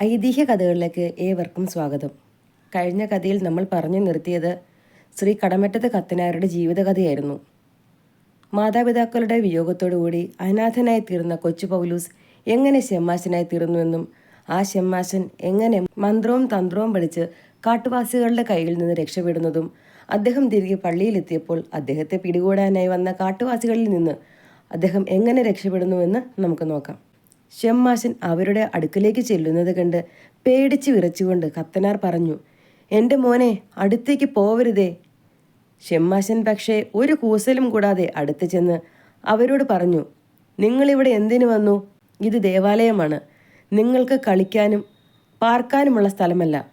ഐതിഹ്യ കഥകളിലേക്ക് ഏവർക്കും സ്വാഗതം. കഴിഞ്ഞ കഥയിൽ നമ്മൾ പറഞ്ഞു നിർത്തിയത് ശ്രീ കടമറ്റത്ത് കത്തനാരുടെ ജീവിതകഥയായിരുന്നു. മാതാപിതാക്കളുടെ വിയോഗത്തോടുകൂടി അനാഥനായി തീർന്ന കൊച്ചു പൗലൂസ് എങ്ങനെ ഷെമ്മാശനായി തീർന്നുവെന്നും ആ ഷെമ്മാശൻ എങ്ങനെ മന്ത്രവും തന്ത്രവും പഠിച്ച് കാട്ടുവാസികളുടെ കയ്യിൽ നിന്ന് രക്ഷപ്പെടുന്നതും അദ്ദേഹം തിരികെ പള്ളിയിലെത്തിയപ്പോൾ അദ്ദേഹത്തെ പിടികൂടാനായി വന്ന കാട്ടുവാസികളിൽ നിന്ന് അദ്ദേഹം എങ്ങനെ രക്ഷപ്പെടുന്നുവെന്ന് നമുക്ക് നോക്കാം. ഷെമ്മാശൻ അവരുടെ അടുക്കലേക്ക് ചെല്ലുന്നത് കണ്ട് പേടിച്ച് വിറച്ചുകൊണ്ട് കത്തനാർ പറഞ്ഞു എന്റെ മോനെ അടുത്തേക്ക് പോവരുതേ. ഷെമ്മാശൻ പക്ഷേ ഒരു കൂസലും കൂടാതെ അടുത്ത് ചെന്ന് അവരോട് പറഞ്ഞു നിങ്ങളിവിടെ എന്തിനു വന്നു? ഇത് ദേവാലയമാണ്. നിങ്ങൾക്ക് കളിക്കാനും പാർക്കാനുമുള്ള സ്ഥലമല്ല.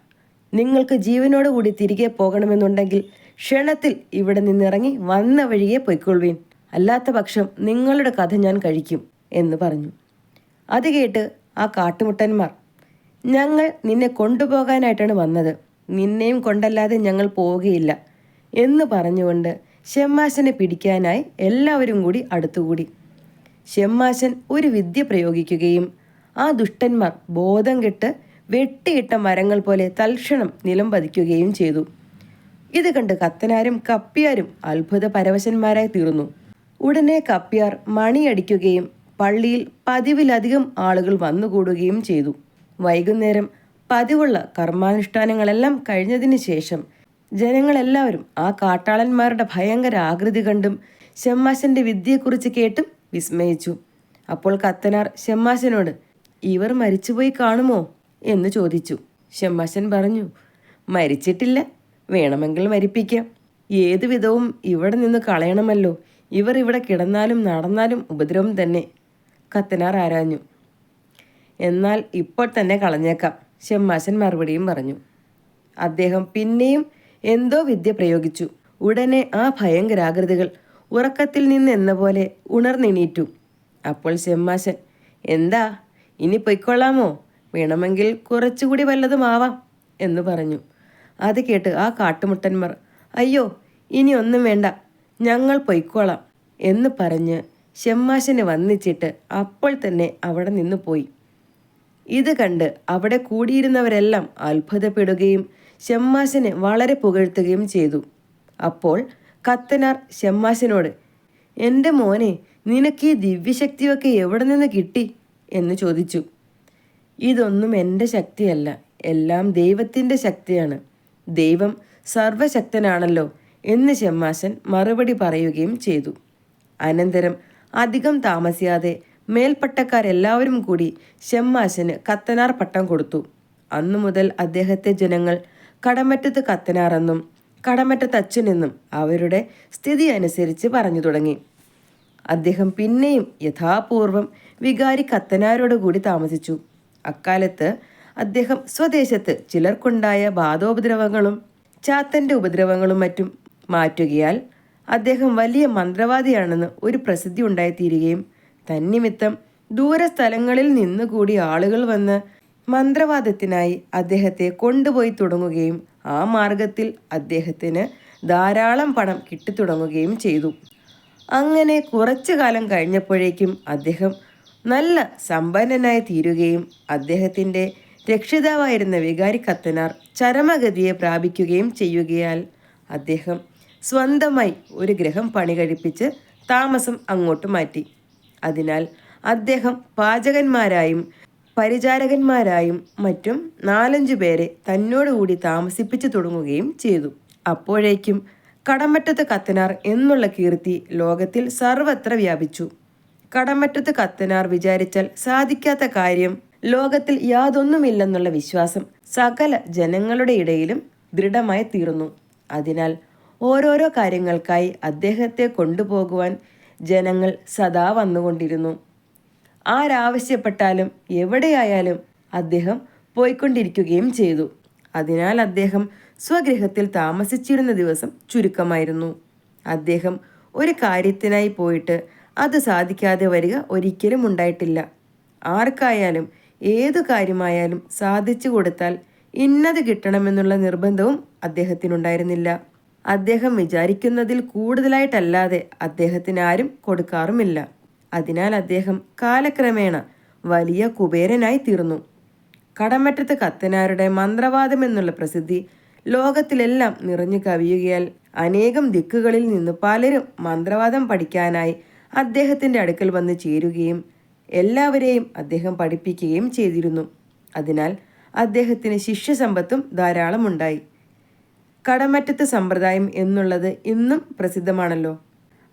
നിങ്ങൾക്ക് ജീവനോടുകൂടി തിരികെ പോകണമെന്നുണ്ടെങ്കിൽ ക്ഷണത്തിൽ ഇവിടെ നിന്നിറങ്ങി വന്ന വഴിയെ പൊയ്ക്കൊള്ളുവീൻ. അല്ലാത്ത പക്ഷം നിങ്ങളുടെ കഥ ഞാൻ കഴിക്കും എന്ന് പറഞ്ഞു. അത് കേട്ട് ആ കാട്ടുമുട്ടന്മാർ ഞങ്ങൾ നിന്നെ കൊണ്ടുപോകാനായിട്ടാണ് വന്നത്. നിന്നെയും കൊണ്ടല്ലാതെ ഞങ്ങൾ പോവുകയില്ല എന്ന് പറഞ്ഞുകൊണ്ട് ഷെമ്മാശനെ പിടിക്കാനായി എല്ലാവരും കൂടി അടുത്തുകൂടി. ഷെമ്മാശൻ ഒരു വിദ്യ പ്രയോഗിക്കുകയും ആ ദുഷ്ടന്മാർ ബോധം കെട്ട് വെട്ടിയിട്ട മരങ്ങൾ പോലെ തൽക്ഷണം നിലം പതിക്കുകയും ചെയ്തു. ഇത് കണ്ട് കത്തനാരും കപ്പിയാരും അത്ഭുത പരവശന്മാരായി തീർന്നു. ഉടനെ കപ്പിയാർ മണിയടിക്കുകയും പള്ളിയിൽ പതിവിലധികം ആളുകൾ വന്നുകൂടുകയും ചെയ്തു. വൈകുന്നേരം പതിവുള്ള കർമാനുഷ്ഠാനങ്ങളെല്ലാം കഴിഞ്ഞതിന് ശേഷം ജനങ്ങളെല്ലാവരും ആ കാട്ടാളന്മാരുടെ ഭയങ്കര ആകൃതി കണ്ടും ഷെമ്മാശന്റെ വിദ്യയെക്കുറിച്ച് കേട്ടും വിസ്മയിച്ചു. അപ്പോൾ കത്തനാർ ഷെമ്മാശനോട് ഇവർ മരിച്ചുപോയി കാണുമോ? എന്ന് ചോദിച്ചു. ഷെമ്മാശൻ പറഞ്ഞു മരിച്ചിട്ടില്ല. വേണമെങ്കിൽ മരിപ്പിക്കാം. ഏതുവിധവും ഇവിടെ നിന്ന് കളയണമല്ലോ. ഇവർ ഇവിടെ കിടന്നാലും നടന്നാലും ഉപദ്രവം തന്നെ. കത്തനാർ ആരാഞ്ഞു. എന്നാൽ ഇപ്പോൾ തന്നെ കളഞ്ഞേക്കാം ഷെമ്മാശൻ മറുപടിയും പറഞ്ഞു. അദ്ദേഹം പിന്നെയും എന്തോ വിദ്യ പ്രയോഗിച്ചു. ഉടനെ ആ ഭയങ്കരാകൃതികൾ ഉറക്കത്തിൽ നിന്ന് എന്ന പോലെ ഉണർന്നെണീറ്റു. അപ്പോൾ ഷെമ്മാശൻ എന്താ ഇനി പൊയ്ക്കൊള്ളാമോ? വേണമെങ്കിൽ കുറച്ചുകൂടി വല്ലതും ആവാം എന്ന് പറഞ്ഞു. അത് കേട്ട് ആ കാട്ടുമുട്ടന്മാർ അയ്യോ ഇനി ഒന്നും വേണ്ട ഞങ്ങൾ പൊയ്ക്കോളാം എന്ന് പറഞ്ഞ് ഷെമ്മാശനെ വന്നിച്ചിട്ട് അപ്പോൾ തന്നെ അവിടെ നിന്ന് പോയി. ഇത് കണ്ട് അവിടെ കൂടിയിരുന്നവരെല്ലാം അത്ഭുതപ്പെടുകയും ഷെമ്മാശനെ വളരെ പുകഴ്ത്തുകയും ചെയ്തു. അപ്പോൾ കത്തനാർ ഷെമ്മാശനോട് എന്റെ മോനെ നിനക്ക് ഈ ദിവ്യശക്തിയൊക്കെ എവിടെ നിന്ന് കിട്ടി? എന്ന് ചോദിച്ചു. ഇതൊന്നും എന്റെ ശക്തിയല്ല എല്ലാം ദൈവത്തിന്റെ ശക്തിയാണ്. ദൈവം സർവശക്തനാണല്ലോ എന്ന് ഷെമ്മാശൻ മറുപടി പറയുകയും ചെയ്തു. അനന്തരം അധികം താമസിയാതെ മേൽപ്പട്ടക്കാരെല്ലാവരും കൂടി ഷെമ്മാശന് കത്തനാർ പട്ടം കൊടുത്തു. അന്നു മുതൽ അദ്ദേഹത്തെ ജനങ്ങൾ കടമറ്റത്ത് കത്തനാറെന്നും കടമറ്റത്ത് അച്ഛനെന്നും അവരുടെ സ്ഥിതി അനുസരിച്ച് പറഞ്ഞു തുടങ്ങി. അദ്ദേഹം പിന്നെയും യഥാപൂർവം വികാരി കത്തനാരോട് കൂടി താമസിച്ചു. അക്കാലത്ത് അദ്ദേഹം സ്വദേശത്ത് ചിലർക്കുണ്ടായ ബാധോപദ്രവങ്ങളും ചാത്തന്റെ ഉപദ്രവങ്ങളും മറ്റും മാറ്റുകയാൽ അദ്ദേഹം വലിയ മന്ത്രവാദിയാണെന്ന് ഒരു പ്രസിദ്ധി ഉണ്ടായിത്തീരുകയും തന്നിമിത്തം ദൂരസ്ഥലങ്ങളിൽ നിന്നുകൂടി ആളുകൾ വന്ന് മന്ത്രവാദത്തിനായി അദ്ദേഹത്തെ കൊണ്ടുപോയി തുടങ്ങുകയും ആ മാർഗത്തിൽ അദ്ദേഹത്തിന് ധാരാളം പണം കിട്ടിത്തുടങ്ങുകയും ചെയ്തു. അങ്ങനെ കുറച്ചു കാലം കഴിഞ്ഞപ്പോഴേക്കും അദ്ദേഹം നല്ല സമ്പന്നനായി തീരുകയും അദ്ദേഹത്തിന്റെ രക്ഷിതാവായിരുന്ന വികാരി കത്തനാർ ചരമഗതിയെ പ്രാപിക്കുകയും ചെയ്യുകയാൽ അദ്ദേഹം സ്വന്തമായി ഒരു ഗ്രഹം പണി കഴിപ്പിച്ച് താമസം അങ്ങോട്ട് മാറ്റി. അതിനാൽ അദ്ദേഹം പാചകന്മാരായും പരിചാരകന്മാരായും മറ്റും നാലഞ്ചു പേരെ തന്നോടുകൂടി താമസിപ്പിച്ചു തുടങ്ങുകയും ചെയ്തു. അപ്പോഴേക്കും കടമറ്റത്ത് കത്തനാർ എന്നുള്ള കീർത്തി ലോകത്തിൽ സർവത്ര വ്യാപിച്ചു. കടമറ്റത്ത് കത്തനാർ വിചാരിച്ചാൽ സാധിക്കാത്ത കാര്യം ലോകത്തിൽ യാതൊന്നുമില്ലെന്നുള്ള വിശ്വാസം സകല ജനങ്ങളുടെ ഇടയിലും ദൃഢമായി തീർന്നു. അതിനാൽ ഓരോരോ കാര്യങ്ങൾക്കായി അദ്ദേഹത്തെ കൊണ്ടുപോകുവാൻ ജനങ്ങൾ സദാ വന്നുകൊണ്ടിരുന്നു. ആരാവശ്യപ്പെട്ടാലും എവിടെയായാലും അദ്ദേഹം പോയിക്കൊണ്ടിരിക്കുകയും ചെയ്തു. അതിനാൽ അദ്ദേഹം സ്വഗൃഹത്തിൽ താമസിച്ചിരുന്ന ദിവസം ചുരുക്കമായിരുന്നു. അദ്ദേഹം ഒരു കാര്യത്തിനായി പോയിട്ട് അത് സാധിക്കാതെ വരിക ഒരിക്കലും ഉണ്ടായിട്ടില്ല. ആർക്കായാലും ഏതു കാര്യമായാലും സാധിച്ചു കൊടുത്താൽ ഇന്നത് കിട്ടണമെന്നുള്ള നിർബന്ധവും അദ്ദേഹത്തിനുണ്ടായിരുന്നില്ല. അദ്ദേഹം വിചാരിക്കുന്നതിൽ കൂടുതലായിട്ടല്ലാതെ അദ്ദേഹത്തിന് ആരും കൊടുക്കാറുമില്ല. അതിനാൽ അദ്ദേഹം കാലക്രമേണ വലിയ കുബേരനായി തീർന്നു. കടമറ്റത്ത് കത്തനാരുടെ മന്ത്രവാദം എന്നുള്ള പ്രസിദ്ധി ലോകത്തിലെല്ലാം നിറഞ്ഞു കവിയുകയാൽ അനേകം ദിക്കുകളിൽ നിന്ന് പലരും മന്ത്രവാദം പഠിക്കാനായി അദ്ദേഹത്തിന്റെ അടുക്കൽ വന്ന് ചേരുകയും എല്ലാവരെയും അദ്ദേഹം പഠിപ്പിക്കുകയും ചെയ്തിരുന്നു. അതിനാൽ അദ്ദേഹത്തിന് ശിഷ്യസമ്പത്തും ധാരാളമുണ്ടായി. കടമറ്റത്ത് സമ്പ്രദായം എന്നുള്ളത് ഇന്നും പ്രസിദ്ധമാണല്ലോ.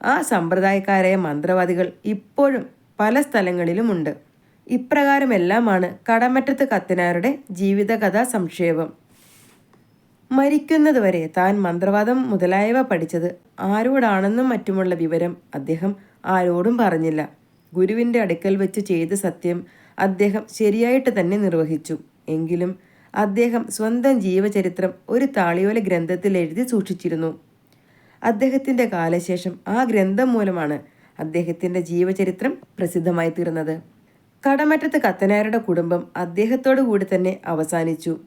ആ സമ്പ്രദായക്കാരായ മന്ത്രവാദികൾ ഇപ്പോഴും പല സ്ഥലങ്ങളിലുമുണ്ട്. ഇപ്രകാരമെല്ലാമാണ് കടമറ്റത്ത് കത്തനാരുടെ ജീവിതകഥാ സംക്ഷേപം. മരിക്കുന്നതുവരെ താൻ മന്ത്രവാദം മുതലായവ പഠിച്ചത് ആരോടാണെന്നും മറ്റുമുള്ള വിവരം അദ്ദേഹം ആരോടും പറഞ്ഞില്ല. ഗുരുവിന്റെ അടുക്കൽ വെച്ച് ചെയ്ത സത്യം അദ്ദേഹം ശരിയായിട്ട് തന്നെ നിർവഹിച്ചു. എങ്കിലും അദ്ദേഹം സ്വന്തം ജീവചരിത്രം ഒരു താളിയോല ഗ്രന്ഥത്തിൽ എഴുതി സൂക്ഷിച്ചിരുന്നു. അദ്ദേഹത്തിന്റെ കാലശേഷം ആ ഗ്രന്ഥം മൂലമാണ് അദ്ദേഹത്തിന്റെ ജീവചരിത്രം പ്രസിദ്ധമായി തീർന്നത്. കടമറ്റത്ത് കത്തനാരുടെ കുടുംബം അദ്ദേഹത്തോടു കൂടി തന്നെ അവസാനിച്ചു.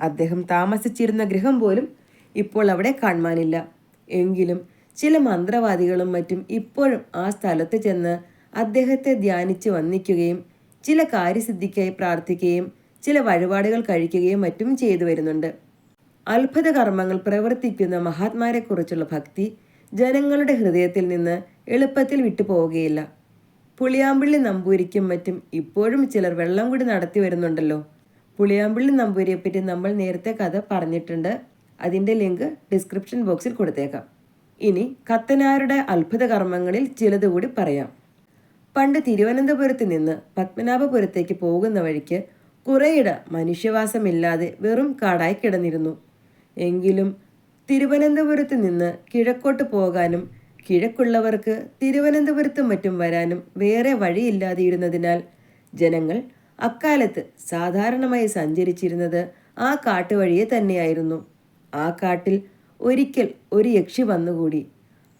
അദ്ദേഹം താമസിച്ചിരുന്ന ഗൃഹം പോലും ഇപ്പോൾ അവിടെ കാണുവാനില്ല. എങ്കിലും ചില മന്ത്രവാദികളും മറ്റും ഇപ്പോഴും ആ സ്ഥലത്ത് ചെന്ന് അദ്ദേഹത്തെ ധ്യാനിച്ച് വന്നിക്കുകയും ചില കാര്യസിദ്ധിക്കായി പ്രാർത്ഥിക്കുകയും ചില വഴിപാടുകൾ കഴിക്കുകയും മറ്റും ചെയ്തു വരുന്നുണ്ട്. അത്ഭുത കർമ്മങ്ങൾ പ്രവർത്തിക്കുന്ന മഹാത്മാരെക്കുറിച്ചുള്ള ഭക്തി ജനങ്ങളുടെ ഹൃദയത്തിൽ നിന്ന് എളുപ്പത്തിൽ വിട്ടുപോവുകയില്ല. പുളിയാമ്പിള്ളി നമ്പൂരിക്കും മറ്റും ഇപ്പോഴും ചിലർ വെള്ളം കൂടി നടത്തി വരുന്നുണ്ടല്ലോ. പുളിയാമ്പിള്ളി നമ്പൂരിയെപ്പറ്റി നമ്മൾ നേരത്തെ കഥ പറഞ്ഞിട്ടുണ്ട്. അതിന്റെ ലിങ്ക് ഡിസ്ക്രിപ്ഷൻ ബോക്സിൽ കൊടുത്തേക്കാം. ഇനി കത്തനാരുടെ അത്ഭുത കർമ്മങ്ങളിൽ ചിലതുകൂടി പറയാം. പണ്ട് തിരുവനന്തപുരത്ത് നിന്ന് പത്മനാഭപുരത്തേക്ക് പോകുന്ന വഴിക്ക് കുറേയിട മനുഷ്യവാസമില്ലാതെ വെറും കാടായി കിടന്നിരുന്നു. എങ്കിലും തിരുവനന്തപുരത്ത് നിന്ന് കിഴക്കോട്ട് പോകാനും കിഴക്കുള്ളവർക്ക് തിരുവനന്തപുരത്തും മറ്റും വരാനും വേറെ വഴിയില്ലാതിരുന്നതിനാൽ ജനങ്ങൾ അക്കാലത്ത് സാധാരണമായി സഞ്ചരിച്ചിരുന്നത് ആ കാട്ടുവഴിയെ തന്നെയായിരുന്നു. ആ കാട്ടിൽ ഒരിക്കൽ ഒരു യക്ഷി വന്നുകൂടി.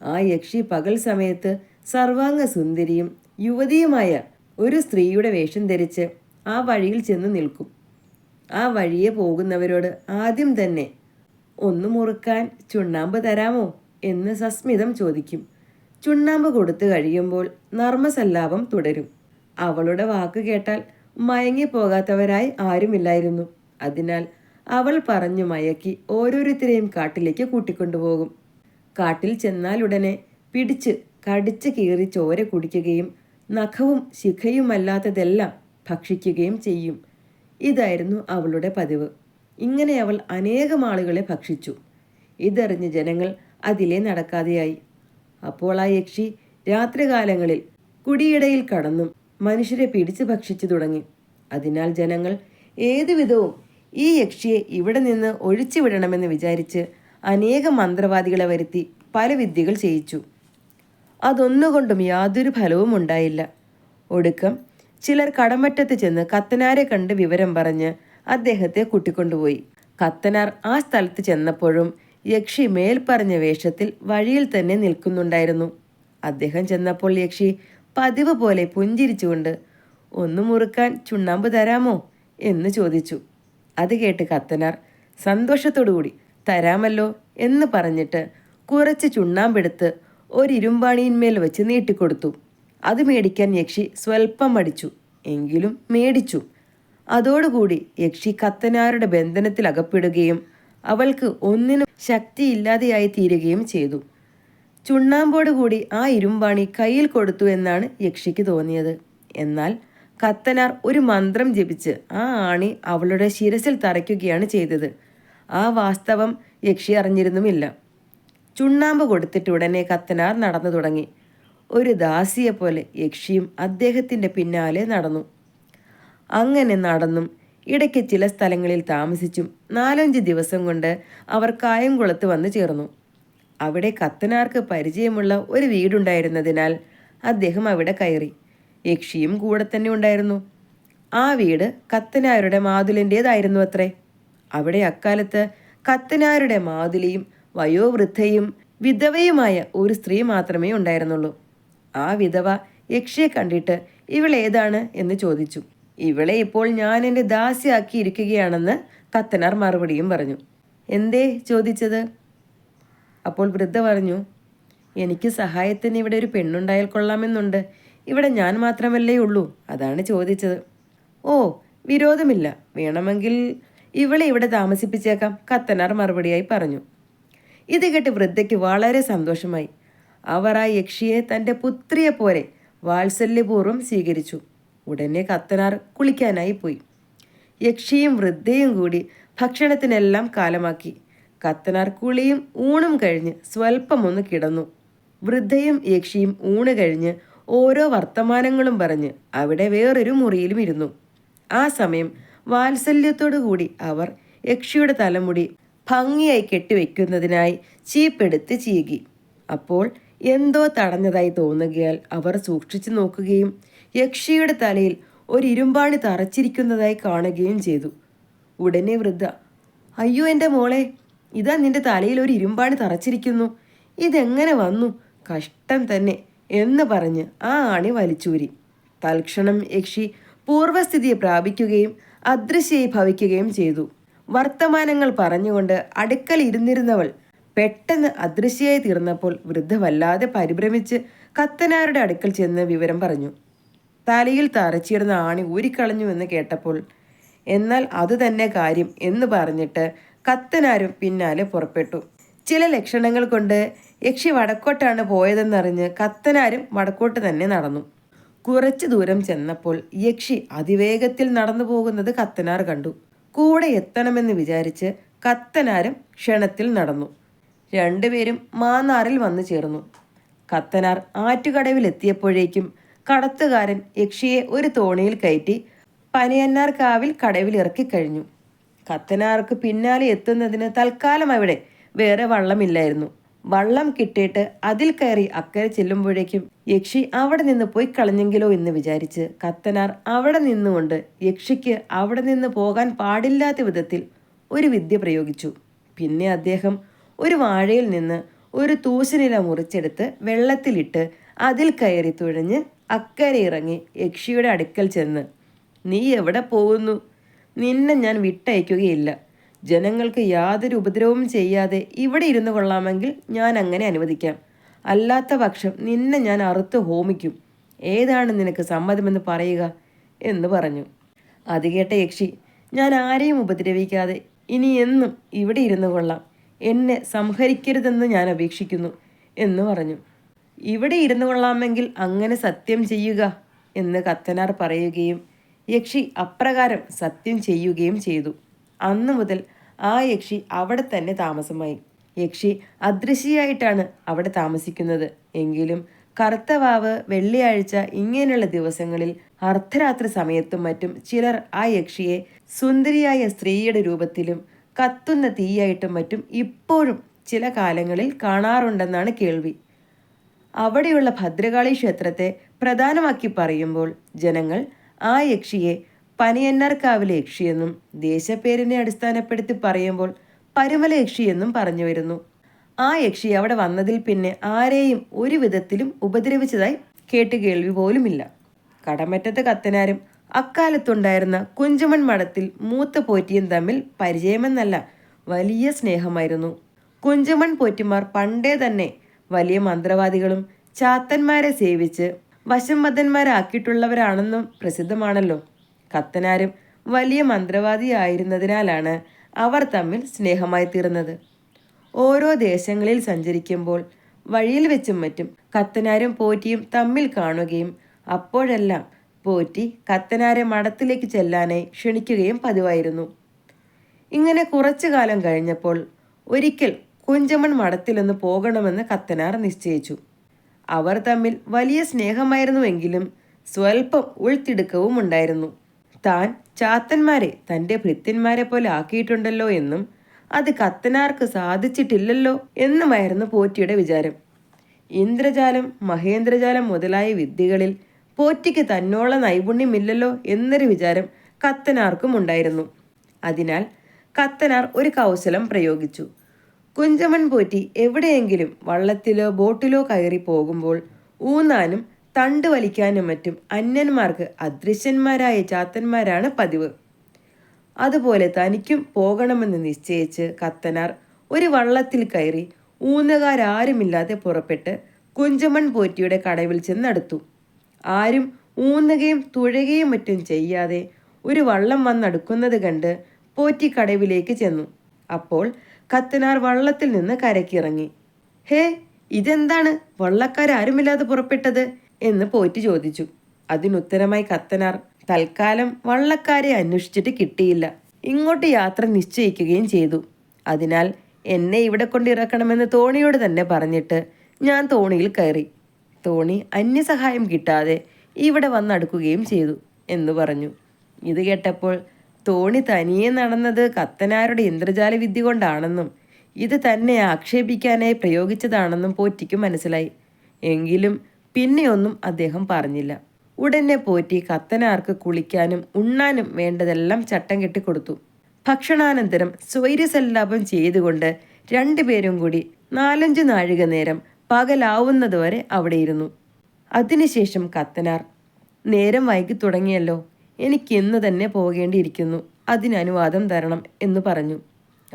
ആ യക്ഷി പകൽ സമയത്ത് സർവാംഗ സുന്ദരിയും യുവതിയുമായ ഒരു സ്ത്രീയുടെ വേഷം ധരിച്ച് ആ വഴിയിൽ ചെന്ന് നിൽക്കും. ആ വഴിയെ പോകുന്നവരോട് ആദ്യം തന്നെ ഒന്ന് മുറുക്കാൻ ചുണ്ണാമ്പ് തരാമോ? എന്ന് സസ്മിതം ചോദിക്കും. ചുണ്ണാമ്പ് കൊടുത്തു കഴിയുമ്പോൾ നർമ്മസല്ലാപം തുടരും. അവളുടെ വാക്ക് കേട്ടാൽ മയങ്ങിപ്പോകാത്തവരായി ആരുമില്ലായിരുന്നു. അതിനാൽ അവൾ പറഞ്ഞു മയക്കി ഓരോരുത്തരെയും കാട്ടിലേക്ക് കൂട്ടിക്കൊണ്ടുപോകും. കാട്ടിൽ ചെന്നാലുടനെ പിടിച്ച് കടിച്ച് കീറി ചോര കുടിക്കുകയും നഖവും ശിഖയുമല്ലാത്തതെല്ലാം ഭക്ഷിക്കുകയും ചെയ്യും. ഇതായിരുന്നു അവളുടെ പതിവ്. ഇങ്ങനെ അവൾ അനേകം ആളുകളെ ഭക്ഷിച്ചു. ഇതറിഞ്ഞ് ജനങ്ങൾ അതിലെ നടക്കാതെയായി. അപ്പോൾ ആ യക്ഷി രാത്രികാലങ്ങളിൽ കുടിയിടയിൽ കടന്നും മനുഷ്യരെ പിടിച്ച് ഭക്ഷിച്ചു തുടങ്ങി. അതിനാൽ ജനങ്ങൾ ഏതുവിധവും ഈ യക്ഷിയെ ഇവിടെ നിന്ന് ഒഴിച്ചുവിടണമെന്ന് വിചാരിച്ച് അനേകം മന്ത്രവാദികളെ വരുത്തി പല വിദ്യകൾ ചെയ്യിച്ചു. അതൊന്നുകൊണ്ടും യാതൊരു ഫലവും ഉണ്ടായില്ല. ഒടുക്കം ചിലർ കടമറ്റത്ത് ചെന്ന് കത്തനാരെ കണ്ട് വിവരം പറഞ്ഞ് അദ്ദേഹത്തെ കൂട്ടിക്കൊണ്ടുപോയി. കത്തനാർ ആ സ്ഥലത്ത് ചെന്നപ്പോഴും യക്ഷി മേൽപ്പറഞ്ഞ വേഷത്തിൽ വഴിയിൽ തന്നെ നിൽക്കുന്നുണ്ടായിരുന്നു. അദ്ദേഹം ചെന്നപ്പോൾ യക്ഷി പതിവ് പോലെ പുഞ്ചിരിച്ചുകൊണ്ട് ഒന്ന് മുറുക്കാൻ ചുണ്ണാമ്പ് തരാമോ? എന്ന് ചോദിച്ചു. അത് കേട്ട് കത്തനാർ സന്തോഷത്തോടുകൂടി തരാമല്ലോ എന്ന് പറഞ്ഞിട്ട് കുറച്ച് ചുണ്ണാമ്പെടുത്ത് ഒരിരുമ്പാണിയിന്മേൽ വെച്ച് നീട്ടിക്കൊടുത്തു. അത് മേടിക്കാൻ യക്ഷി സ്വൽപ്പം മടിച്ചു. എങ്കിലും മേടിച്ചു. അതോടുകൂടി യക്ഷി കത്തനാരുടെ ബന്ധനത്തിൽ അകപ്പെടുകയും അവൾക്ക് ഒന്നിനും ശക്തിയില്ലാതെയായി തീരുകയും ചെയ്തു. ചുണ്ണാമ്പോട് കൂടി ആ ഇരുമ്പാണി കയ്യിൽ കൊടുത്തു എന്നാണ് യക്ഷിക്ക് തോന്നിയത്. എന്നാൽ കത്തനാർ ഒരു മന്ത്രം ജപിച്ച് ആ ആണി അവളുടെ ശിരസിൽ തറയ്ക്കുകയാണ് ചെയ്തത്. ആ വാസ്തവം യക്ഷി അറിഞ്ഞിരുന്നുമില്ല. ചുണ്ണാമ്പ് കൊടുത്തിട്ട് ഉടനെ കത്തനാർ നടന്നു തുടങ്ങി. ഒരു ദാസിയെ പോലെ യക്ഷിയും അദ്ദേഹത്തിന്റെ പിന്നാലെ നടന്നു. അങ്ങനെ നടന്നും ഇടയ്ക്ക് ചില സ്ഥലങ്ങളിൽ താമസിച്ചും നാലഞ്ച് ദിവസം കൊണ്ട് അവർ കായംകുളത്ത് വന്നു ചേർന്നു. അവിടെ കത്തനാർക്ക് പരിചയമുള്ള ഒരു വീടുണ്ടായിരുന്നതിനാൽ അദ്ദേഹം അവിടെ കയറി. യക്ഷിയും കൂടെ തന്നെ ഉണ്ടായിരുന്നു. ആ വീട് കത്തനാരുടെ മാതുലിന്റേതായിരുന്നു അത്രേ. അവിടെ അക്കാലത്ത് കത്തനാരുടെ മാതുലിയും വയോവൃദ്ധയും വിധവയുമായ ഒരു സ്ത്രീ മാത്രമേ ഉണ്ടായിരുന്നുള്ളൂ. ആ വിധവ യക്ഷിയെ കണ്ടിട്ട് ഇവളേതാണ് എന്ന് ചോദിച്ചു. ഇവളെ ഇപ്പോൾ ഞാൻ എന്റെ ദാസിയാക്കിയിരിക്കുകയാണെന്ന് കത്തനാർ മറുപടിയും പറഞ്ഞു. എന്തേ ചോദിച്ചത്? അപ്പോൾ വൃദ്ധ പറഞ്ഞു എനിക്ക് സഹായത്തിന് ഇവിടെ ഒരു പെണ്ണുണ്ടായാൽ കൊള്ളാമെന്നുണ്ട്. ഇവിടെ ഞാൻ മാത്രമല്ലേ ഉള്ളൂ അതാണ് ചോദിച്ചത്. ഓ വിരോധമില്ല. വേണമെങ്കിൽ ഇവളെ ഇവിടെ താമസിപ്പിച്ചേക്കാം കത്തനാർ മറുപടിയായി പറഞ്ഞു. ഇത് കേട്ട് വൃദ്ധയ്ക്ക് വളരെ സന്തോഷമായി. അവർ ആ യക്ഷിയെ തന്റെ പുത്രിയെ പോലെ വാത്സല്യപൂർവം സ്വീകരിച്ചു. ഉടനെ കത്തനാർ കുളിക്കാനായി പോയി. യക്ഷിയും വൃദ്ധയും കൂടി ഭക്ഷണത്തിനെല്ലാം കാലമാക്കി. കത്തനാർ കുളിയും ഊണും കഴിഞ്ഞ് സ്വൽപ്പമൊന്ന് കിടന്നു. വൃദ്ധയും യക്ഷിയും ഊണ് കഴിഞ്ഞ് ഓരോ വർത്തമാനങ്ങളും പറഞ്ഞ് അവിടെ വേറൊരു മുറിയിലും ഇരുന്നു. ആ സമയം വാത്സല്യത്തോടു കൂടി അവർ യക്ഷിയുടെ തലമുടി ഭംഗിയായി കെട്ടിവെക്കുന്നതിനായി ചീപ്പെടുത്ത് ചീകി. അപ്പോൾ എന്തോ തടഞ്ഞതായി തോന്നുകയാൽ അവർ സൂക്ഷിച്ചു നോക്കുകയും യക്ഷിയുടെ തലയിൽ ഒരു ഇരുമ്പാണി തറച്ചിരിക്കുന്നതായി കാണുകയും ചെയ്തു. ഉടനെ വൃദ്ധ അയ്യോ എന്റെ മോളെ ഇതാ നിന്റെ തലയിൽ ഒരു ഇരുമ്പാണി തറച്ചിരിക്കുന്നു. ഇതെങ്ങനെ വന്നു? കഷ്ടം തന്നെ എന്ന് പറഞ്ഞ് ആ ആണി വലിച്ചൂരി. തൽക്ഷണം യക്ഷി പൂർവസ്ഥിതിയെ പ്രാപിക്കുകയും അദൃശ്യയെ ഭവിക്കുകയും ചെയ്തു. വർത്തമാനങ്ങൾ പറഞ്ഞുകൊണ്ട് അടുക്കൽ ഇരുന്നിരുന്നവൾ പെട്ടെന്ന് അദൃശ്യയായി തീർന്നപ്പോൾ വൃദ്ധ വല്ലാതെ പരിഭ്രമിച്ച് കത്തനാരുടെ അടുക്കൽ ചെന്ന് വിവരം പറഞ്ഞു. തലയിൽ തറച്ചിരുന്ന ആണി ഊരിക്കളഞ്ഞുവെന്ന് കേട്ടപ്പോൾ എന്നാൽ അത് തന്നെ കാര്യം എന്ന് പറഞ്ഞിട്ട് കത്തനാരും പിന്നാലെ പുറപ്പെട്ടു. ചില ലക്ഷണങ്ങൾ കൊണ്ട് യക്ഷി വടക്കോട്ടാണ് പോയതെന്നറിഞ്ഞ് കത്തനാരും വടക്കോട്ട് തന്നെ നടന്നു. കുറച്ചു ദൂരം ചെന്നപ്പോൾ യക്ഷി അതിവേഗത്തിൽ നടന്നു പോകുന്നത് കത്തനാർ കണ്ടു. കൂടെ എത്തണമെന്ന് വിചാരിച്ച് കത്തനാരും ക്ഷണത്തിൽ നടന്നു. രണ്ടുപേരും മാന്നാറിൽ വന്നു ചേർന്നു. കത്തനാർ ആറ്റുകടവിലെത്തിയപ്പോഴേക്കും കടത്തുകാരൻ യക്ഷിയെ ഒരു തോണിയിൽ കയറ്റി പനയന്നാർ കാവിൽ കടവിൽ ഇറക്കിക്കഴിഞ്ഞു കത്തനാർക്ക് പിന്നാലെ എത്തുന്നതിന് തൽക്കാലം അവിടെ വേറെ വള്ളമില്ലായിരുന്നു. വള്ളം കിട്ടിയിട്ട് അതിൽ കയറി അക്കരെ ചെല്ലുമ്പോഴേക്കും യക്ഷി അവിടെ നിന്ന് പോയി കളഞ്ഞെങ്കിലോ എന്ന് വിചാരിച്ച് കത്തനാർ അവിടെ നിന്നുകൊണ്ട് യക്ഷിക്ക് അവിടെ നിന്ന് പോകാൻ പാടില്ലാത്ത വിധത്തിൽ ഒരു വിദ്യ പ്രയോഗിച്ചു. പിന്നെ അദ്ദേഹം ഒരു വാഴയിൽ നിന്ന് ഒരു തൂശനില മുറിച്ചെടുത്ത് വെള്ളത്തിലിട്ട് അതിൽ കയറി തുഴഞ്ഞ് അക്കരെ ഇറങ്ങി യക്ഷിയുടെ അടുക്കൽ ചെന്ന് നീ എവിടെ പോകുന്നു? നിന്നെ ഞാൻ വിട്ടയക്കുകയില്ല. ജനങ്ങൾക്ക് യാതൊരു ഉപദ്രവവും ചെയ്യാതെ ഇവിടെ ഇരുന്നു കൊള്ളാമെങ്കിൽ ഞാൻ അങ്ങനെ അനുവദിക്കാം. അല്ലാത്ത പക്ഷം നിന്നെ ഞാൻ അറുത്ത് ഹോമിക്കും. ഏതാണ് നിനക്ക് സമ്മതമെന്ന് പറയുക? എന്ന് പറഞ്ഞു. അത് കേട്ട യക്ഷി ഞാൻ ആരെയും ഉപദ്രവിക്കാതെ ഇനി എന്നും ഇവിടെ ഇരുന്നു കൊള്ളാം. എന്നെ സംഹരിക്കരുതെന്ന് ഞാൻ അപേക്ഷിക്കുന്നു എന്ന് പറഞ്ഞു. ഇവിടെ ഇരുന്നു കൊള്ളാമെങ്കിൽ അങ്ങനെ സത്യം ചെയ്യുക എന്ന് കത്തനാർ പറയുകയും യക്ഷി അപ്രകാരം സത്യം ചെയ്യുകയും ചെയ്തു. അന്നു മുതൽ ആ യക്ഷി അവിടെ തന്നെ താമസമായി. യക്ഷി അദൃശ്യയായിട്ടാണ് അവിടെ താമസിക്കുന്നത്. എങ്കിലും കറുത്തവാവ് വെള്ളിയാഴ്ച ഇങ്ങനെയുള്ള ദിവസങ്ങളിൽ അർദ്ധരാത്രി സമയത്തും മറ്റും ചിലർ ആ യക്ഷിയെ സുന്ദരിയായ സ്ത്രീയുടെ രൂപത്തിലും കത്തുന്ന തീയായിട്ടും മറ്റും ഇപ്പോഴും ചില കാലങ്ങളിൽ കാണാറുണ്ടെന്നാണ് കേൾവി. അവിടെയുള്ള ഭദ്രകാളി ക്ഷേത്രത്തെ പ്രധാനമാക്കി പറയുമ്പോൾ ജനങ്ങൾ ആ യക്ഷിയെ പനിയന്നാർക്കാവിലെ യക്ഷിയെന്നും ദേശപ്പേരിനെ അടിസ്ഥാനപ്പെടുത്തി പറയുമ്പോൾ പരുമല യക്ഷിയെന്നും പറഞ്ഞു വരുന്നു. ആ യക്ഷി അവിടെ വന്നതിൽ പിന്നെ ആരെയും ഒരു വിധത്തിലും ഉപദ്രവിച്ചതായി കേട്ട് കേൾവി പോലുമില്ല. കടമറ്റത്തെ കത്തനാരും അക്കാലത്തുണ്ടായിരുന്ന കുഞ്ചമൺ മഠത്തിൽ മൂത്ത പോറ്റിയും തമ്മിൽ പരിചയമെന്നല്ല വലിയ സ്നേഹമായിരുന്നു. കുഞ്ചമൺ പോറ്റിമാർ പണ്ടേ തന്നെ വലിയ മന്ത്രവാദികളും ചാത്തന്മാരെ സേവിച്ച് വശംവദന്മാരാക്കിയിട്ടുള്ളവരാണെന്നും പ്രസിദ്ധമാണല്ലോ. കത്തനാരും വലിയ മന്ത്രവാദിയായിരുന്നതിനാലാണ് അവർ തമ്മിൽ സ്നേഹമായി തീർന്നത്. ഓരോ ദേശങ്ങളിൽ സഞ്ചരിക്കുമ്പോൾ വഴിയിൽ വെച്ചും മറ്റും കത്തനാരും പോറ്റിയും തമ്മിൽ കാണുകയും അപ്പോഴെല്ലാം പോറ്റി കത്തനാരെ മഠത്തിലേക്ക് ചെല്ലാനായി ക്ഷണിക്കുകയും പതിവായിരുന്നു. ഇങ്ങനെ കുറച്ചു കാലം കഴിഞ്ഞപ്പോൾ ഒരിക്കൽ കുഞ്ചമൺ മഠത്തിലൊന്ന് പോകണമെന്ന് കത്തനാർ നിശ്ചയിച്ചു. അവർ തമ്മിൽ വലിയ സ്നേഹമായിരുന്നുവെങ്കിലും സ്വൽപ്പം ഉൾത്തിടുക്കവും ഉണ്ടായിരുന്നു. താൻ ചാത്തന്മാരെ തന്റെ ഭൃത്യന്മാരെ പോലെ ആക്കിയിട്ടുണ്ടല്ലോ എന്നും അത് കത്തനാർക്ക് സാധിച്ചിട്ടില്ലല്ലോ എന്നുമായിരുന്നു പോറ്റിയുടെ വിചാരം. ഇന്ദ്രജാലം മഹേന്ദ്രജാലം മുതലായ വിദ്യകളിൽ പോറ്റിക്ക് തന്നോള നൈപുണ്യമില്ലല്ലോ എന്നൊരു വിചാരം കത്തനാർക്കും ഉണ്ടായിരുന്നു. അതിനാൽ കത്തനാർ ഒരു കൗശലം പ്രയോഗിച്ചു. കുഞ്ചമൺ പോറ്റി എവിടെയെങ്കിലും വള്ളത്തിലോ ബോട്ടിലോ കയറി പോകുമ്പോൾ ഊന്നാനും തണ്ട് വലിക്കാനും മറ്റും അന്യന്മാർക്ക് അദൃശ്യന്മാരായ ചാത്തന്മാരാണ് പതിവ്. അതുപോലെ തനിക്കും പോകണമെന്ന് നിശ്ചയിച്ച് കത്തനാർ ഒരു വള്ളത്തിൽ കയറി ഊന്നുകാരാരുമില്ലാതെ പുറപ്പെട്ട് കുഞ്ചമൺ പോറ്റിയുടെ കടവിൽ ചെന്നടുത്തു. ആരും ഊന്നുകയും തുഴയുകയും മറ്റും ചെയ്യാതെ ഒരു വള്ളം വന്നടുക്കുന്നത് കണ്ട് പോറ്റിക്കടവിലേക്ക് ചെന്നു. അപ്പോൾ കത്തനാർ വള്ളത്തിൽ നിന്ന് കരക്കിറങ്ങി ഹേ ഇതെന്താണ്? വള്ളക്കാരാരുമില്ലാതെ പുറപ്പെട്ടത്? എന്ന് പോറ്റി ചോദിച്ചു. അതിനുത്തരമായി കത്തനാർ തൽക്കാലം വള്ളക്കാരെ അന്വേഷിച്ചിട്ട് കിട്ടിയില്ല. ഇങ്ങോട്ട് യാത്ര നിശ്ചയിക്കുകയും ചെയ്തു. അതിനാൽ എന്നെ ഇവിടെ കൊണ്ടിറക്കണമെന്ന് തോണിയോട് തന്നെ പറഞ്ഞിട്ട് ഞാൻ തോണിയിൽ കയറി. തോണി അന്യസഹായം കിട്ടാതെ ഇവിടെ വന്നടുക്കുകയും ചെയ്തു എന്ന് പറഞ്ഞു. ഇത് കേട്ടപ്പോൾ തോണി തനിയെ നടന്നത് കത്തനാരുടെ ഇന്ദ്രജാല വിദ്യ കൊണ്ടാണെന്നും ഇത് തന്നെ ആക്ഷേപിക്കാനായി പ്രയോഗിച്ചതാണെന്നും പോറ്റിക്ക് മനസ്സിലായി. എങ്കിലും പിന്നെയൊന്നും അദ്ദേഹം പറഞ്ഞില്ല. ഉടനെ പോറ്റി കത്തനാർക്ക് കുളിക്കാനും ഉണ്ണാനും വേണ്ടതെല്ലാം ചട്ടം കെട്ടിക്കൊടുത്തു. ഭക്ഷണാനന്തരം സ്വൈര്യസല്ലാപം ചെയ്തുകൊണ്ട് രണ്ടുപേരും കൂടി നാലഞ്ച് നാഴിക നേരം പകലാവുന്നതുവരെ അവിടെയിരുന്നു. അതിനുശേഷം കത്തനാർ നേരം വൈകി തുടങ്ങിയല്ലോ എനിക്ക് ഇന്ന് തന്നെ പോകേണ്ടിയിരിക്കുന്നു അതിന് അനുവാദം തരണം എന്ന് പറഞ്ഞു.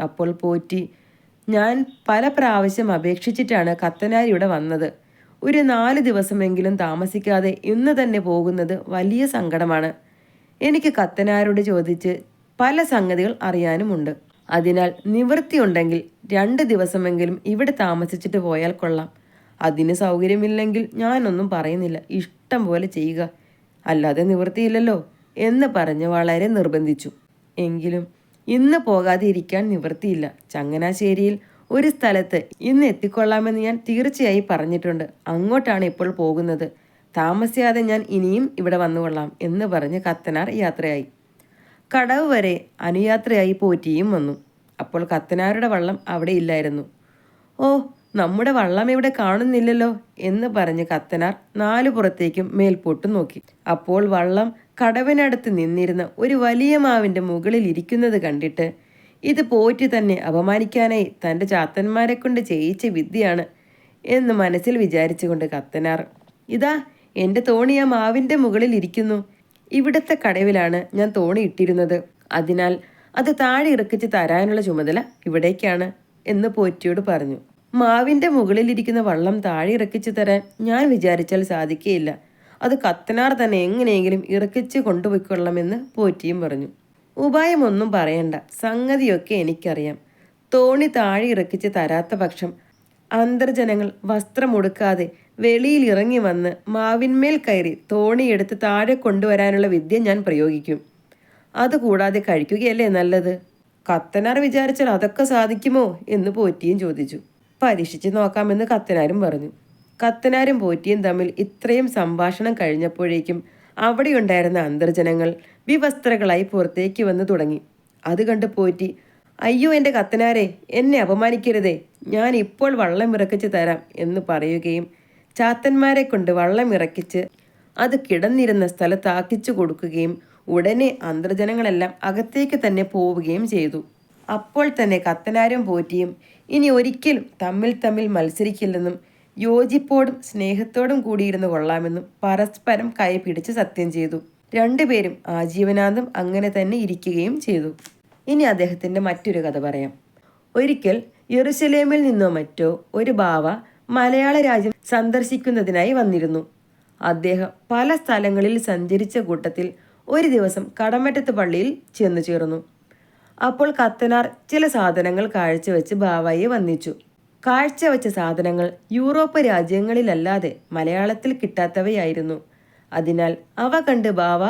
അപ്പോൾ പോറ്റി ഞാൻ പല പ്രാവശ്യം അപേക്ഷിച്ചിട്ടാണ് കത്തനാർ ഇവിടെ വന്നത്. ഒരു നാല് ദിവസമെങ്കിലും താമസിക്കാതെ ഇന്ന് തന്നെ പോകുന്നത് വലിയ സങ്കടമാണ്. എനിക്ക് കത്തനാരോട് ചോദിച്ച് പല സംഗതികൾ അറിയാനുമുണ്ട്. അതിനാൽ നിവൃത്തിയുണ്ടെങ്കിൽ രണ്ട് ദിവസമെങ്കിലും ഇവിടെ താമസിച്ചിട്ട് പോയാൽ കൊള്ളാം. അതിന് സൗകര്യമില്ലെങ്കിൽ ഞാനൊന്നും പറയുന്നില്ല. ഇഷ്ടം പോലെ ചെയ്യുക. അല്ലാതെ നിവൃത്തിയില്ലല്ലോ എന്ന് പറഞ്ഞ് വളരെ നിർബന്ധിച്ചു. എങ്കിലും ഇന്ന് പോകാതെ ഇരിക്കാൻ നിവൃത്തിയില്ല. ചങ്ങനാശ്ശേരിയിൽ ഒരു സ്ഥലത്ത് ഇന്ന് എത്തിക്കൊള്ളാമെന്ന് ഞാൻ തീർച്ചയായി പറഞ്ഞിട്ടുണ്ട്. അങ്ങോട്ടാണ് ഇപ്പോൾ പോകുന്നത്. താമസിയാതെ ഞാൻ ഇനിയും ഇവിടെ വന്നുകൊള്ളാം എന്ന് പറഞ്ഞ് കത്തനാർ യാത്രയായി. കടവ് വരെ അനുയാത്രയായി പോറ്റിയും വന്നു. അപ്പോൾ കത്തനാരുടെ വള്ളം അവിടെ ഇല്ലായിരുന്നു. ഓ നമ്മുടെ വള്ളം ഇവിടെ കാണുന്നില്ലല്ലോ എന്ന് പറഞ്ഞ് കത്തനാർ നാലു പുറത്തേക്കും മേൽപോട്ട് നോക്കി. അപ്പോൾ വള്ളം കടവിനടുത്ത് നിന്നിരുന്ന ഒരു വലിയ മാവിന്റെ മുകളിൽ ഇരിക്കുന്നത് കണ്ടിട്ട് ഇത് പോറ്റി തന്നെ അപമാനിക്കാനായി തന്റെ ചാത്തന്മാരെ കൊണ്ട് ചെയ്യിച്ച വിദ്യയാണ് എന്ന് മനസ്സിൽ വിചാരിച്ചുകൊണ്ട് കത്തനാർ ഇതാ എന്റെ തോണി ആ മാവിന്റെ മുകളിൽ ഇരിക്കുന്നു. ഇവിടുത്തെ കടവിലാണ് ഞാൻ തോണി ഇട്ടിരുന്നത്. അതിനാൽ അത് താഴെ ഇറക്കിച്ച് തരാനുള്ള ചുമതല ഇവിടേക്കാണ് എന്ന് പോറ്റിയോട് പറഞ്ഞു. മാവിന്റെ മുകളിലിരിക്കുന്ന വള്ളം താഴെ ഇറക്കിച്ചു തരാൻ ഞാൻ വിചാരിച്ചാൽ സാധിക്കുകയില്ല അത് കത്തനാർ തന്നെ എങ്ങനെയെങ്കിലും ഇറക്കിച്ച് കൊണ്ടുപോയിക്കൊള്ളണമെന്ന് പോറ്റിയും പറഞ്ഞു. ഉപായമൊന്നും പറയണ്ട. സംഗതിയൊക്കെ എനിക്കറിയാം. തോണി താഴെ ഇറക്കിച്ച് തരാത്ത പക്ഷം അന്തർജനങ്ങൾ വസ്ത്രമൊടുക്കാതെ വെളിയിൽ ഇറങ്ങി വന്ന് മാവിന്മേൽ കയറി തോണിയെടുത്ത് താഴെ കൊണ്ടുവരാനുള്ള വിദ്യ ഞാൻ പ്രയോഗിക്കും. അതുകൂടാതെ കഴിക്കുകയല്ലേ നല്ലത്? കത്തനാർ വിചാരിച്ചാൽ അതൊക്കെ സാധിക്കുമോ? എന്ന് പോറ്റിയും ചോദിച്ചു. പരീക്ഷിച്ച് നോക്കാമെന്ന് കത്തനാരും പറഞ്ഞു. കത്തനാരും പോറ്റിയും തമ്മിൽ ഇത്രയും സംഭാഷണം കഴിഞ്ഞപ്പോഴേക്കും അവിടെയുണ്ടായിരുന്ന അന്തർജനങ്ങൾ വിവസ്ത്രകളായി പുറത്തേക്ക് വന്നു തുടങ്ങി. അത് കണ്ട് പോറ്റി അയ്യോ എന്റെ കത്തനാരെ എന്നെ അപമാനിക്കരുതേ ഞാൻ ഇപ്പോൾ വള്ളം ഇറക്കിച്ച് തരാം എന്ന് പറയുകയും ചാത്തന്മാരെ കൊണ്ട് വള്ളം ഇറക്കിച്ച് അത് കിടന്നിരുന്ന സ്ഥലത്താക്കിച്ചു കൊടുക്കുകയും ഉടനെ അന്തർജനങ്ങളെല്ലാം അകത്തേക്ക് തന്നെ പോവുകയും ചെയ്തു. അപ്പോൾ തന്നെ കത്തനാരും പോറ്റിയും ഇനി ഒരിക്കലും തമ്മിൽ തമ്മിൽ മത്സരിക്കില്ലെന്നും യോജിപ്പോടും സ്നേഹത്തോടും കൂടിയിരുന്ന് കൊള്ളാമെന്നും പരസ്പരം കൈപിടിച്ച് സത്യം ചെയ്തു. രണ്ടുപേരും ആജീവനാന്തം അങ്ങനെ തന്നെ ഇരിക്കുകയും ചെയ്തു. ഇനി അദ്ദേഹത്തിന്റെ മറ്റൊരു കഥ പറയാം. ഒരിക്കൽ യെറുസലേമിൽ നിന്നോ മറ്റോ ഒരു ബാവ മലയാള രാജ്യം സന്ദർശിക്കുന്നതിനായി വന്നിരുന്നു. അദ്ദേഹം പല സ്ഥലങ്ങളിൽ സഞ്ചരിച്ച കൂട്ടത്തിൽ ഒരു ദിവസം കടമറ്റത്ത് പള്ളിയിൽ ചെന്നു ചേർന്നു. അപ്പോൾ കത്തനാർ ചില സാധനങ്ങൾ കാഴ്ചവെച്ച് ബാവായെ വന്നിച്ചു കാഴ്ചവെച്ച സാധനങ്ങൾ യൂറോപ്പ് രാജ്യങ്ങളിലല്ലാതെ മലയാളത്തിൽ കിട്ടാത്തവയായിരുന്നു. അതിനാൽ അവ കണ്ട് ബാവ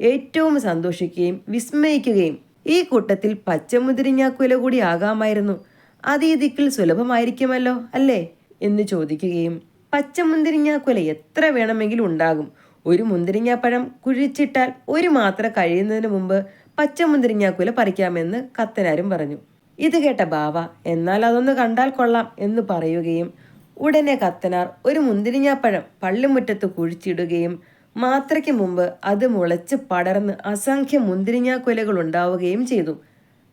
ഏറ്റവും സന്തോഷിക്കുകയും വിസ്മയിക്കുകയും ഈ കൂട്ടത്തിൽ പച്ചമുതിരിഞ്ഞാക്കുല കൂടി ആകാമായിരുന്നു. അത് ഈ ദിക്കിൽ സുലഭമായിരിക്കുമല്ലോ അല്ലേ? എന്ന് ചോദിക്കുകയും പച്ചമുന്തിരിങ്ങാക്കുല എത്ര വേണമെങ്കിലും ഉണ്ടാകും. ഒരു മുന്തിരിങ്ങാപ്പഴം കുഴിച്ചിട്ടാൽ ഒരു മാത്ര കഴിയുന്നതിന് മുമ്പ് പച്ചമുന്തിരിങ്ങാക്കുല പറിക്കാമെന്ന് കത്തനാരും പറഞ്ഞു. ഇത് കേട്ട ബാവ എന്നാൽ അതൊന്ന് കണ്ടാൽ കൊള്ളാം എന്ന് പറയുകയും ഉടനെ കത്തനാർ ഒരു മുന്തിരിങ്ങാപ്പഴം പള്ളിമുറ്റത്ത് കുഴിച്ചിടുകയും മാത്രയ്ക്ക് മുമ്പ് അത് മുളച്ച് പടർന്ന് അസംഖ്യ മുന്തിരിങ്ങാക്കുലകൾ ഉണ്ടാവുകയും ചെയ്തു.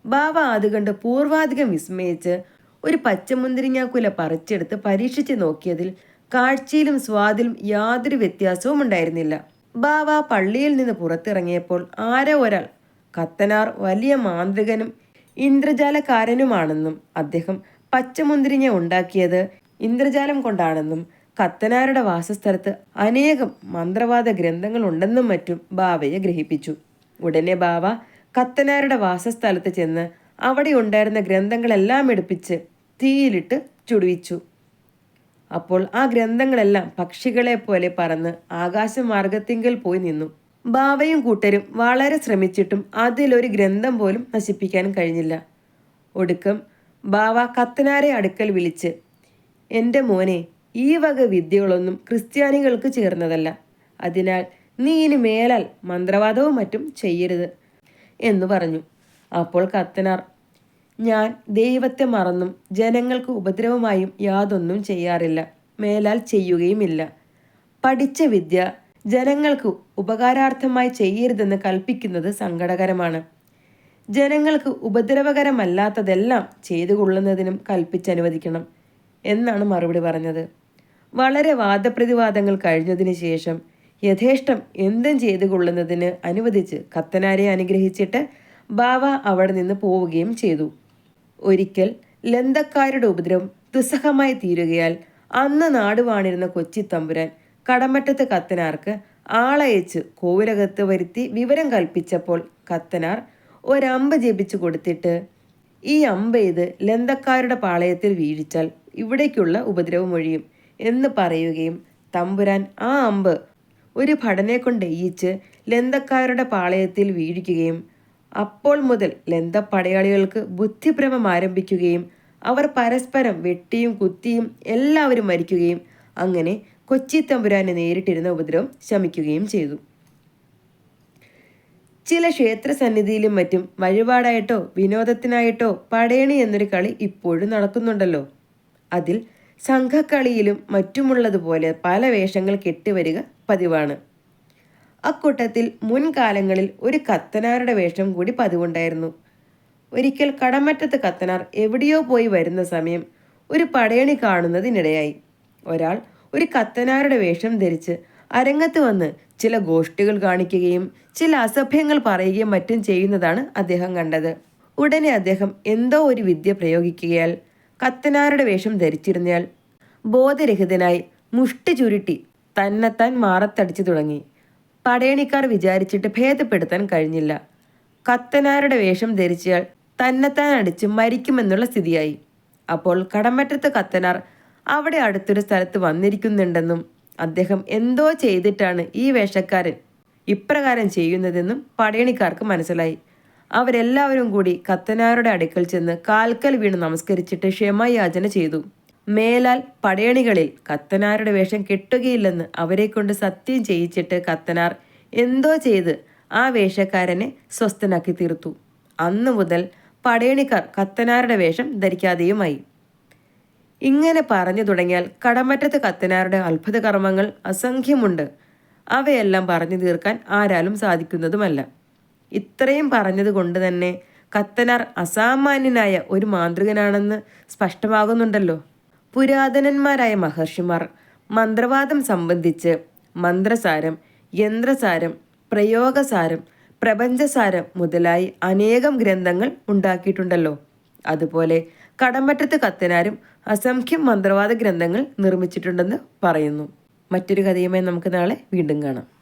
ബാവ അത് കണ്ട് പൂർവാധികം വിസ്മയിച്ച് ഒരു പച്ചമുന്തിരിങ്ങാക്കുല പറിച്ചെടുത്ത് പരീക്ഷിച്ച് നോക്കിയതിൽ കാഴ്ചയിലും സ്വാദിലും യാതൊരു വ്യത്യാസവും ഉണ്ടായിരുന്നില്ല ബാവ പള്ളിയിൽ നിന്ന് പുറത്തിറങ്ങിയപ്പോൾ ആരോ ഒരാൾ കത്തനാർ വലിയ മാന്ത്രികനും ഇന്ദ്രജാലക്കാരനുമാണെന്നും അദ്ദേഹം പച്ചമുന്തിരിഞ്ഞ ഉണ്ടാക്കിയത് ഇന്ദ്രജാലം കൊണ്ടാണെന്നും കത്തനാരുടെ വാസസ്ഥലത്ത് അനേകം മന്ത്രവാദ ഗ്രന്ഥങ്ങൾ ഉണ്ടെന്നും മറ്റും ബാവയെ ഗ്രഹിപ്പിച്ചു. ഉടനെ ബാവ കത്തനാരുടെ വാസസ്ഥലത്ത് ചെന്ന് അവിടെ ഉണ്ടായിരുന്ന ഗ്രന്ഥങ്ങളെല്ലാം എടുപ്പിച്ച് തീയിലിട്ട് ചുടുവിച്ചു. അപ്പോൾ ആ ഗ്രന്ഥങ്ങളെല്ലാം പക്ഷികളെ പോലെ പറന്ന് ആകാശമാർഗത്തിങ്കിൽ പോയി നിന്നു. ബാവയും കൂട്ടരും വളരെ ശ്രമിച്ചിട്ടും അതിലൊരു ഗ്രന്ഥം പോലും നശിപ്പിക്കാൻ കഴിഞ്ഞില്ല. ഒടുക്കം ബാവ കത്തനാരെ അടുക്കൽ വിളിച്ച് എന്റെ മോനെ ഈ വക വിദ്യകളൊന്നും ക്രിസ്ത്യാനികൾക്ക് ചേർന്നതല്ല. അതിനാൽ നീ ഇനി മേലാൽ മന്ത്രവാദവും മറ്റും ചെയ്യരുത് എന്ന് പറഞ്ഞു. അപ്പോൾ കത്തനാർ ഞാൻ ദൈവത്തെ മറന്നും ജനങ്ങൾക്ക് ഉപദ്രവമായും യാതൊന്നും ചെയ്യാറില്ല. മേലാൽ ചെയ്യുകയുമില്ല. പഠിച്ച വിദ്യ ജനങ്ങൾക്ക് ഉപകാരാർത്ഥമായി ചെയ്യരുതെന്ന് കൽപ്പിക്കുന്നത് സങ്കടകരമാണ്. ജനങ്ങൾക്ക് ഉപദ്രവകരമല്ലാത്തതെല്ലാം ചെയ്തു കൊള്ളുന്നതിനും കൽപ്പിച്ചനുവദിക്കണം എന്നാണ് മറുപടി പറഞ്ഞത്. വളരെ വാദപ്രതിവാദങ്ങൾ കഴിഞ്ഞതിന് ശേഷം യഥേഷ്ടം എന്തും ചെയ്തു കൊള്ളുന്നതിന് അനുവദിച്ച് കത്തനാരെ അനുഗ്രഹിച്ചിട്ട് ബാവ അവിടെ നിന്ന് പോവുകയും ചെയ്തു. ഒരിക്കൽ ലന്തക്കാരുടെ ഉപദ്രവം ദുസ്സഹമായി തീരുകയാൽ അന്ന് നാടുവാണിരുന്ന കൊച്ചി തമ്പുരാൻ കടമറ്റത്ത് കത്തനാർക്ക് ആളയച്ച് കോവിലകത്ത് വരുത്തി വിവരം കൽപ്പിച്ചപ്പോൾ കത്തനാർ ഒരമ്പ ജപിച്ചു കൊടുത്തിട്ട് ഈ അമ്പ ഇത് ലന്തക്കാരുടെ പാളയത്തിൽ വീഴിച്ചാൽ ഇവിടേക്കുള്ള ഉപദ്രവം ഒഴിയും എന്ന് പറയുകയും തമ്പുരാൻ ആ അമ്പ് ഒരു ഭടനെ കൊണ്ട് എയ്യിച്ച് ലന്തക്കാരുടെ പാളയത്തിൽ വീഴിക്കുകയും അപ്പോൾ മുതൽ ലന്ത പടയാളികൾക്ക് ബുദ്ധിഭ്രമം ആരംഭിക്കുകയും അവർ പരസ്പരം വെട്ടിയും കുത്തിയും എല്ലാവരും മരിക്കുകയും അങ്ങനെ കൊച്ചി തമ്പുരാനെ നേരിട്ടിരുന്ന ഉപദ്രവം ശമിക്കുകയും ചെയ്തു. ചില ക്ഷേത്ര സന്നിധിയിലും മറ്റും വഴിപാടായിട്ടോ വിനോദത്തിനായിട്ടോ പടയണി എന്നൊരു കളി ഇപ്പോഴും നടക്കുന്നുണ്ടല്ലോ. അതിൽ സംഘക്കളിയിലും മറ്റുമുള്ളതുപോലെ പല വേഷങ്ങൾ കെട്ടിവരിക പതിവാണ്. അക്കൂട്ടത്തിൽ മുൻകാലങ്ങളിൽ ഒരു കത്തനാരുടെ വേഷം കൂടി പതിവുണ്ടായിരുന്നു. ഒരിക്കൽ കടമറ്റത്ത് കത്തനാർ എവിടെയോ പോയി വരുന്ന സമയം ഒരു പടയണി കാണുന്നതിനിടയായി. ഒരാൾ ഒരു കത്തനാരുടെ വേഷം ധരിച്ച് അരങ്ങത്ത് വന്ന് ചില ഗോഷ്ഠികൾ കാണിക്കുകയും ചില അസഭ്യങ്ങൾ പറയുകയും മറ്റും ചെയ്യുന്നതാണ് അദ്ദേഹം കണ്ടത്. ഉടനെ അദ്ദേഹം എന്തോ ഒരു വിദ്യ പ്രയോഗിക്കുകയാൽ കത്തനാരുടെ വേഷം ധരിച്ചിരുന്നയാൽ ബോധരഹിതനായി മുഷ്ടി ചുരുട്ടി തന്നെത്താൻ മാറത്തടിച്ചു തുടങ്ങി. പടയണിക്കാർ വിചാരിച്ചിട്ട് ഭേദപ്പെടുത്താൻ കഴിഞ്ഞില്ല. കത്തനാരുടെ വേഷം ധരിച്ചയാൾ തന്നെത്താൻ അടിച്ച് മരിക്കുമെന്നുള്ള സ്ഥിതിയായി. അപ്പോൾ കടമറ്റത്ത് കത്തനാർ അവിടെ അടുത്തൊരു സ്ഥലത്ത് വന്നിരിക്കുന്നുണ്ടെന്നും അദ്ദേഹം എന്തോ ചെയ്തിട്ടാണ് ഈ വേഷക്കാരൻ ഇപ്രകാരം ചെയ്യുന്നതെന്നും പടയണിക്കാർക്ക് മനസ്സിലായി. അവരെല്ലാവരും കൂടി കത്തനാരുടെ അടുക്കൽ ചെന്ന് കാൽക്കൽ വീണ് നമസ്കരിച്ചിട്ട് ക്ഷമയാചന ചെയ്തു. മേലാൽ പടയണികളിൽ കത്തനാരുടെ വേഷം കെട്ടുകയില്ലെന്ന് അവരെക്കൊണ്ട് സത്യം ചെയ്യിച്ചിട്ട് കത്തനാർ എന്തോ ചെയ്ത് ആ വേഷക്കാരനെ സ്വസ്ഥനാക്കി തീർത്തു. അന്നു മുതൽ പടയണിക്കാർ കത്തനാരുടെ വേഷം ധരിക്കാതെയുമായി. ഇങ്ങനെ പറഞ്ഞു തുടങ്ങിയാൽ കടമറ്റത്ത് കത്തനാരുടെ അത്ഭുത കർമ്മങ്ങൾ അസംഖ്യമുണ്ട്. അവയെല്ലാം പറഞ്ഞു തീർക്കാൻ ആരാലും സാധിക്കുന്നതുമല്ല. ഇത്രയും പറഞ്ഞതുകൊണ്ട് തന്നെ കത്തനാർ അസാമാന്യനായ ഒരു മാന്ത്രികനാണെന്ന് സ്പഷ്ടമാകുന്നുണ്ടല്ലോ. പുരാതനന്മാരായ മഹർഷിമാർ മന്ത്രവാദം സംബന്ധിച്ച് മന്ത്രസാരം യന്ത്രസാരം പ്രയോഗസാരം പ്രപഞ്ചസാരം മുതലായി അനേകം ഗ്രന്ഥങ്ങൾ ഉണ്ടാക്കിയിട്ടുണ്ടല്ലോ. അതുപോലെ കടമ്പറ്റത്ത് കത്തനാരും അസംഖ്യം മന്ത്രവാദ ഗ്രന്ഥങ്ങൾ നിർമ്മിച്ചിട്ടുണ്ടെന്ന് പറയുന്നു. മറ്റൊരു കഥയുമായി നമുക്ക് നാളെ വീണ്ടും കാണാം.